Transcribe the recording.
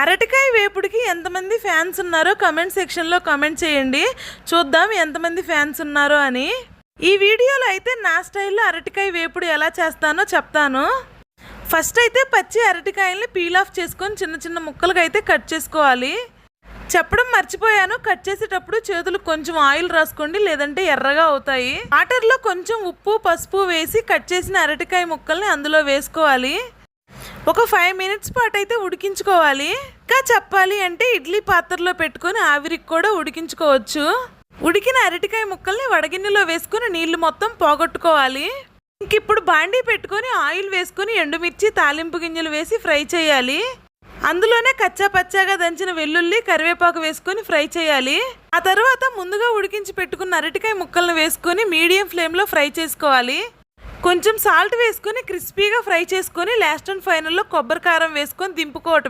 అరటికాయ వేపుడికి ఎంతమంది ఫ్యాన్స్ ఉన్నారో కమెంట్ సెక్షన్లో కమెంట్ చేయండి. చూద్దాం ఎంతమంది ఫ్యాన్స్ ఉన్నారో అని. ఈ వీడియోలో అయితే నా స్టైల్లో అరటికాయ వేపుడు ఎలా చేస్తానో చెప్తాను. ఫస్ట్ అయితే పచ్చి అరటికాయల్ని పీల్ ఆఫ్ చేసుకొని చిన్న చిన్న ముక్కలుగా అయితే కట్ చేసుకోవాలి. చెప్పడం మర్చిపోయాను. కట్ చేసేటప్పుడు చేతులు కొంచెం ఆయిల్ రాసుకోండి లేదంటే ఎర్రగా అవుతాయి. వాటర్లో కొంచెం ఉప్పు పసుపు వేసి కట్ చేసిన అరటికాయ ముక్కల్ని అందులో వేసుకోవాలి. ఒక ఫైవ్ మినిట్స్ పాటు అయితే ఉడికించుకోవాలి. ఇంకా చెప్పాలి అంటే ఇడ్లీ పాత్రలో పెట్టుకొని ఆవిరికి కూడా ఉడికించుకోవచ్చు. ఉడికిన అరటికాయ ముక్కల్ని వడగిన్నెలో వేసుకొని నీళ్ళు మొత్తం పోగొట్టుకోవాలి. ఇంక ఇప్పుడు బాండీ పెట్టుకొని ఆయిల్ వేసుకొని ఎండుమిర్చి తాలింపు గింజలు వేసి ఫ్రై చేయాలి. అందులోనే కచ్చా పచ్చాగా దంచిన వెల్లుల్లి కరివేపాకు వేసుకొని ఫ్రై చేయాలి. ఆ తర్వాత ముందుగా ఉడికించి పెట్టుకున్న అరటికాయ ముక్కలను వేసుకొని మీడియం ఫ్లేమ్లో ఫ్రై చేసుకోవాలి. కొంచెం సాల్ట్ వేసుకొని క్రిస్పీగా ఫ్రై చేసుకొని లాస్ట్ అండ్ ఫైనల్లో కొబ్బరి కారం వేసుకొని దింపుకోవటం